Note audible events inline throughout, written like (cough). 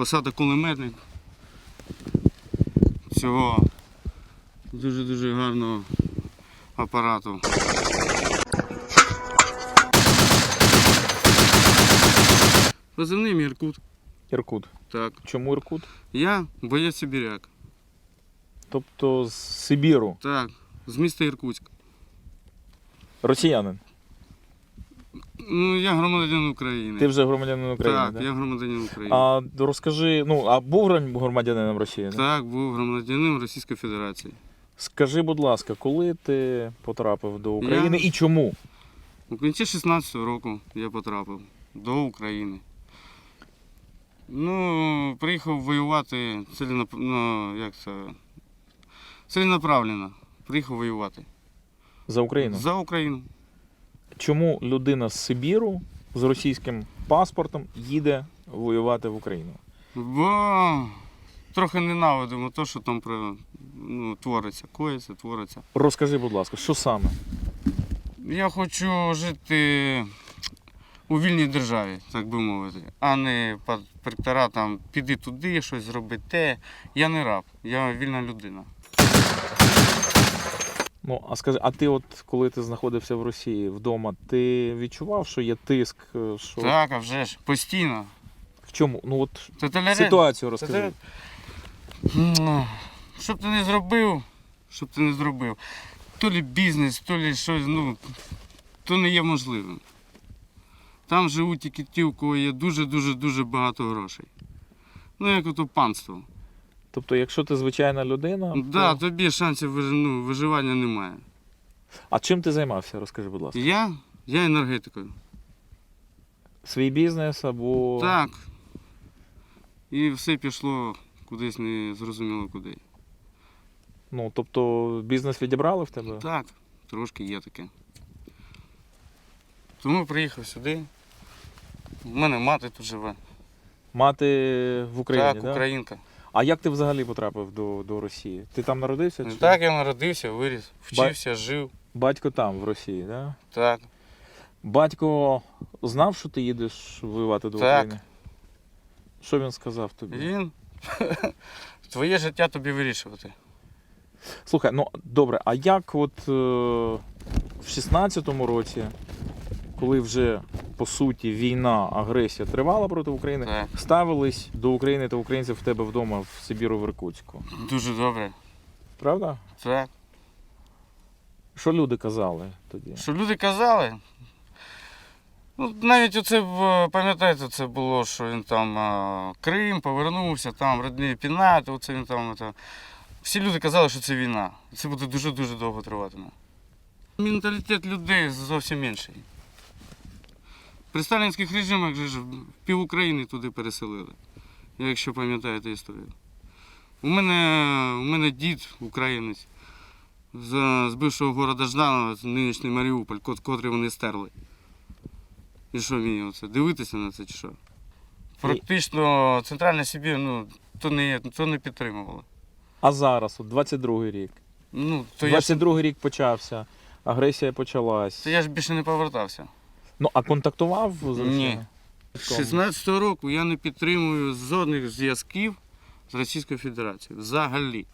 посада кулеметник. Цього дуже-дуже гарного апарату. Позивний мій Іркут. Іркут. Так. Чому Іркут? Я боєць Сибіряк. Тобто з Сибіру. Так, з міста Іркутськ. Росіянин. Ну, я громадянин України. Ти вже громадянин України. так, да? я громадянин України. А розкажи, ну, а був громадянином Росії? да? Так, був громадянином Російської Федерації. Скажи, будь ласка, коли ти потрапив до України і чому? У кінці 16-го року я потрапив до України. Ну, приїхав воювати ціленап... ну, як це... ціленаправленно. Приїхав воювати. За Україну? За Україну. Чому людина з Сибіру з російським паспортом їде воювати в Україну? Бо трохи ненавидимо те, що там ну, твориться, коїться, твориться. Розкажи, будь ласка, що саме? Я хочу жити у вільній державі, так би мовити, а не під пректора там піди туди, щось зроби те. Я не раб, я вільна людина. Ну, а скажи, а ти, от коли ти знаходився в Росії вдома, ти відчував, що є тиск? е, Що... Так, а вже ж, постійно. В чому? Ну от Тоталярен- ситуацію розкажи. Ну, Щоб ти не зробив, щоб ти не зробив. То лі бізнес, то лі щось, ну, то не є можливим. Там живуть тільки ті, у кого є дуже-дуже дуже багато грошей. Ну, як ото панство. Тобто, якщо ти звичайна людина, Так, да, то... тобі шансів виж- ну, виживання немає. а чим ти займався? Розкажи, будь ласка. Я? Я енергетикою. Свій бізнес або Так. І все пішло кудись не зрозуміло куди. ну, тобто бізнес відібрали в тебе? Так, трошки є таке. Тому приїхав сюди. У мене мати тут живе. Мати в Україні, так, да? українка. А як ти взагалі потрапив до, до Росії? Ти там народився? Чи? Так, я народився, виріс, вчився, жив. Батько там, в Росії, да? Так. Батько знав, що ти їдеш воювати до Так. України? Що він сказав тобі? Він (laughs) твоє життя тобі вирішувати. Слухай, ну добре, а як от е, в 16-му році, коли вже по суті війна, агресія тривала проти України, Так. ставились до України та українців в тебе вдома в Сибіру в Іркутську? Дуже добре. Правда? Так. Що люди казали тоді? Що люди казали? Ну, навіть оце, в- пам'ятаєте, це було, що він там а, Крим повернувся, там родні пінати, оце він там. Це. Всі люди казали, що це війна. Це буде дуже-дуже довго триватиме. Менталітет людей зовсім інший. При сталінських режимах же ж пів України туди переселили, якщо пам'ятаєте історію. У мене, у мене дід українець з, з бившого города Жданова, з нинішній Маріуполь, кот- котрий вони стерли. І що мені оце? Дивитися на це чи що? Практично Центральна Сибір, ну, то не, то не підтримувало. А зараз, от 22-й рік. Ну, то я, ж, 22-й рік почався, агресія почалась. то я ж більше не повертався. Ну, а контактував з Ні. Росією? З 16-го року я не підтримую жодних зв'язків з Російською Федерацією. Взагалі.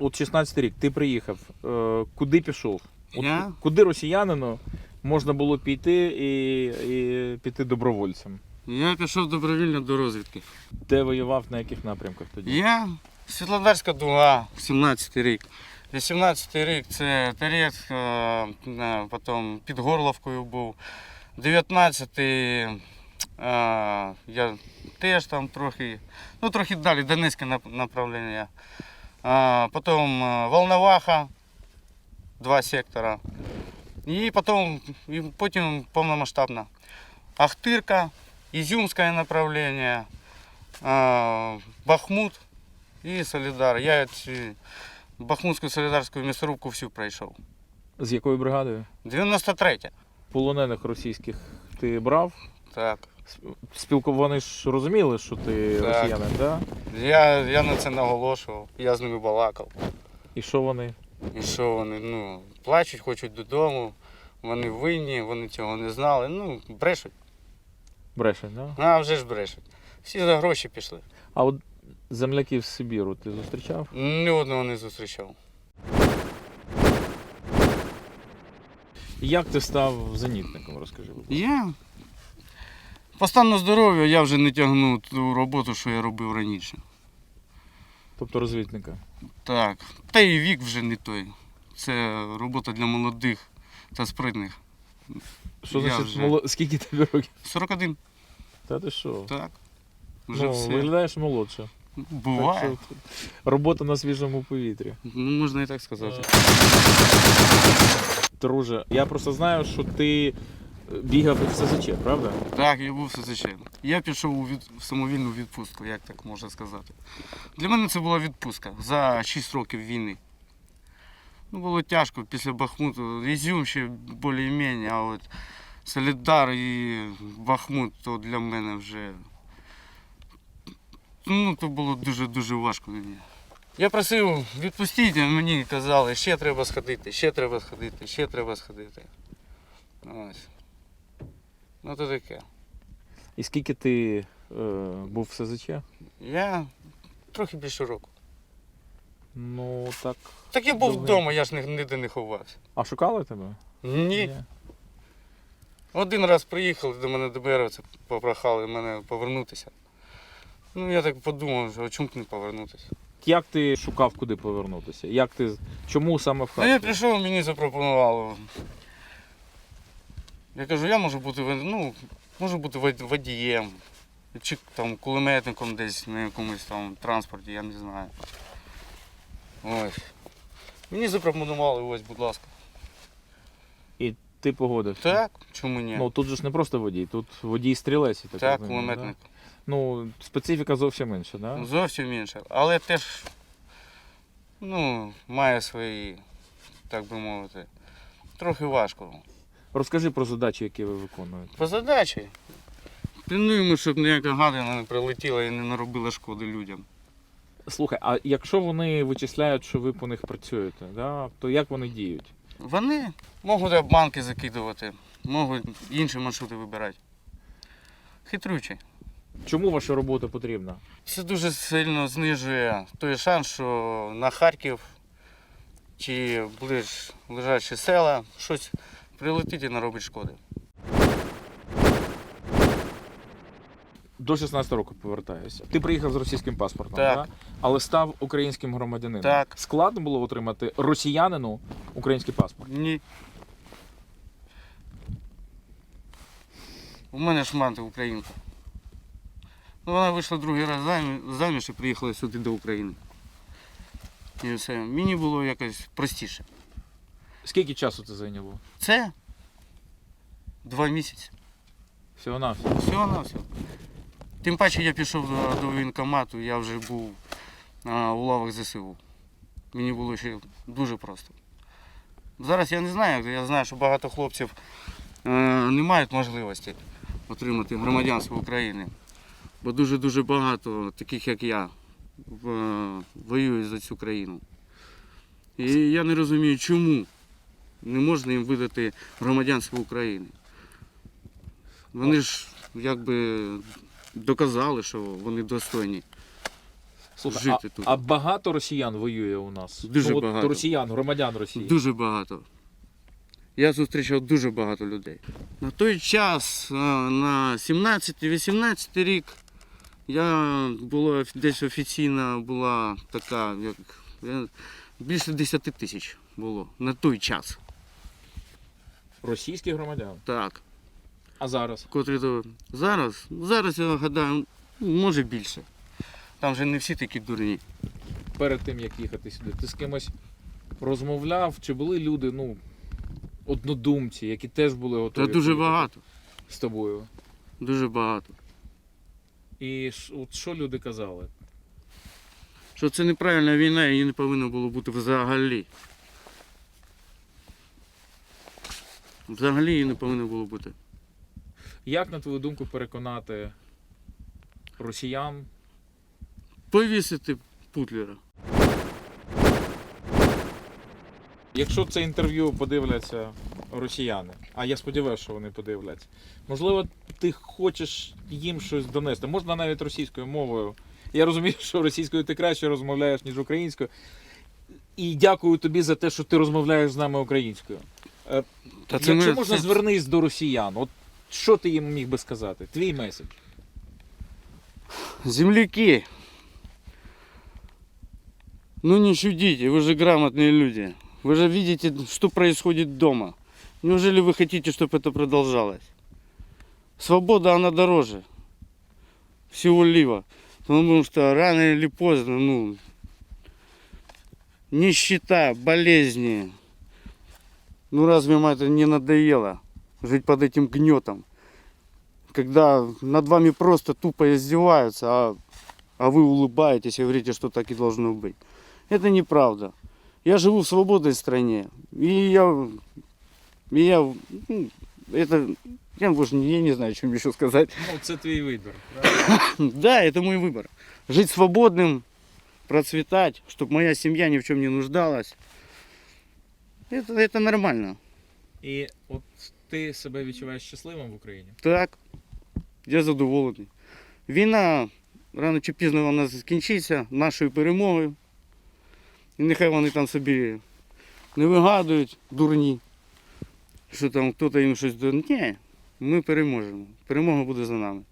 От 16 рік, ти приїхав, е, куди пішов? От Я? Куди росіянину можна було піти і, і піти добровольцем? Я пішов добровільно до розвідки. Де воював, на яких напрямках тоді? Я Світлодарська дуга, 17-й рік. 18-й рік це Терет, е, потім під Горловкою був. 19-й е, я теж там трохи, ну трохи далі, Донецьке нап- направлення. Е, Потім е, Волноваха, два сектора. І потім, і потім повномасштабна. Ахтирка, Ізюмське направлення, Бахмут і Солідар. Я ці Бахмутську солідарську місорубку всю пройшов. З якою бригадою? 93 Полонених російських ти брав? Так. Спілку вони ж розуміли, що ти Так. росіянин, да? Я, я на це наголошував, я з ними балакав. І що вони? І що вони ну, плачуть, хочуть додому, вони винні, вони цього не знали. Ну, брешуть. Брешень, да? А вже ж брешуть. Всі за гроші пішли. А от земляків з Сибіру ти зустрічав? Ні одного не зустрічав. Як ти став зенітником, розкажи. будь ласка. Я по стану здоров'я я вже не тягну ту роботу, що я робив раніше. Тобто розвідника. Так. Та і вік вже не той. Це робота для молодих та спритних. Що Я значить, вже- моло... скільки тобі років? 41. Та ти що? Так. Вже Ну, все. виглядаєш молодше. Буває. Так що робота на свіжому повітрі. Ну, можна і так сказати. Друже, я просто знаю, що ти е, бігав в СЗЧ, правда? Так, я був СЗЧ. Я пішов у від... в самовільну відпустку, як так можна сказати. Для мене це була відпустка за 6 років війни. Ну, було тяжко після Бахмуту. Ізюм ще більш-менш, а от Солідар і Бахмут то для мене вже. Ну, то було дуже-дуже важко мені. Я просив відпустіть, а мені казали, ще треба сходити, ще треба сходити, ще треба сходити. Ось. Ну то таке. І скільки ти е, був в СЗЧ? Я трохи більше року. Ну так. Так я був вдома, я ж ні- ніде не ховався. А шукали тебе? Ні. Один раз приїхали до мене ДБРовці, попрохали мене повернутися. Ну я так подумав, що а чому б не повернутися. Як ти шукав, куди повернутися? Як ти. Чому саме в Ну я прийшов, мені запропонували. Я кажу, я можу бути ну, можу бути вод- водієм, чи там кулеметником десь на якомусь там транспорті, я не знаю. Ось. Мені запропонували, ось, будь ласка. І Ти погодився? Так, чому ні? Ну тут же ж не просто водій, тут водій стрілець. я Так, так, розумію, кулеметник. Да? Ну, специфіка зовсім інша, да? Зовсім інше. Але теж ну, має свої, так би мовити, трохи важко. Розкажи про задачі, які ви виконуєте. По задачі. Плануємо, щоб ніяка гадина не прилетіла і не наробила шкоди людям. Слухай, а якщо вони вичисляють, що ви по них працюєте, да, то як вони діють? Вони можуть обманки закидувати, можуть інші маршрути вибирати. Хитрючі. Чому ваша робота потрібна? Це дуже сильно знижує той шанс, що на Харків чи ближ лежачі села щось прилетить і наробить шкоди. До 16 року повертаюся. Ти приїхав з російським паспортом, Так. Да? але став українським громадянином. Так. Складно було отримати росіянину український паспорт. Ні. У мене ж мати українка. Ну, вона вийшла другий раз заміж і приїхала сюди до України. І все. Мені було якось простіше. Скільки часу це зайняло? Це два місяці. Всього на Всього на все. Тим паче я пішов до, до воєнкомату, я вже був а, у лавах ЗСУ. Мені було ще дуже просто. Зараз я не знаю, я знаю, що багато хлопців е, не мають можливості отримати громадянство України. Бо дуже-дуже багато таких, як я, в, е, за цю країну. І я не розумію, чому не можна їм видати громадянство України. Вони ж якби доказали, що вони достойні. Слухай, жити а, тут. а багато росіян воює у нас? Дуже ну, от багато. Росіян, громадян Росії. Дуже багато. Я зустрічав дуже багато людей. На той час, е, на 17-18 рік, я була десь офіційна була така, як більше 10 тисяч було на той час. Російських громадян. Так. А зараз? котрі то зараз, зараз я гадаю, може більше. Там вже не всі такі дурні. перед тим, як їхати сюди, ти з кимось розмовляв, чи були люди, ну, однодумці, які теж були готові Та дуже багато, з тобою. дуже багато. І ш- от що люди казали? Що це неправильна війна, її не повинно було бути взагалі. Взагалі її не повинно було бути. Як, на твою думку, переконати росіян? Повісити Путлера. Якщо це інтерв'ю подивляться росіяни, а я сподіваюся, що вони подивляться, можливо, ти хочеш їм щось донести. Можна навіть російською мовою. Я розумію, що російською ти краще розмовляєш, ніж українською. І дякую тобі за те, що ти розмовляєш з нами українською. Е, Та це Якщо ми- можна, звернись до росіян. От що ти їм міг би сказати? Твій меседж. Земляки, ну не чудите, вы же грамотные люди. Вы же видите, что происходит дома. Неужели вы хотите, чтобы это продолжалось? Свобода, она дороже всего лива. Потому что рано или поздно, ну, нищета, болезни. Ну разве вам это не надоело жить под этим гнетом? Когда над вами просто тупо издеваются, а, а вы улыбаетесь и говорите, что так и должно быть. Это неправда. Я живу в свободной стране. И я, и я, ну, это, я больше не, я не знаю, чем еще сказать. Ну, це твій вибір. (coughs) Да, это мой выбор. Жить свободным, процветать, чтобы моя семья ни в чем не нуждалась. Это, это нормально. І от ти себе відчуваєш щасливим в Україні? Так, я задоволений. Війна рано чи пізно вона скінчиться нашою перемогою. І нехай вони там собі не вигадують дурні, що там хтось їм щось. Ні, ми переможемо. Перемога буде за нами.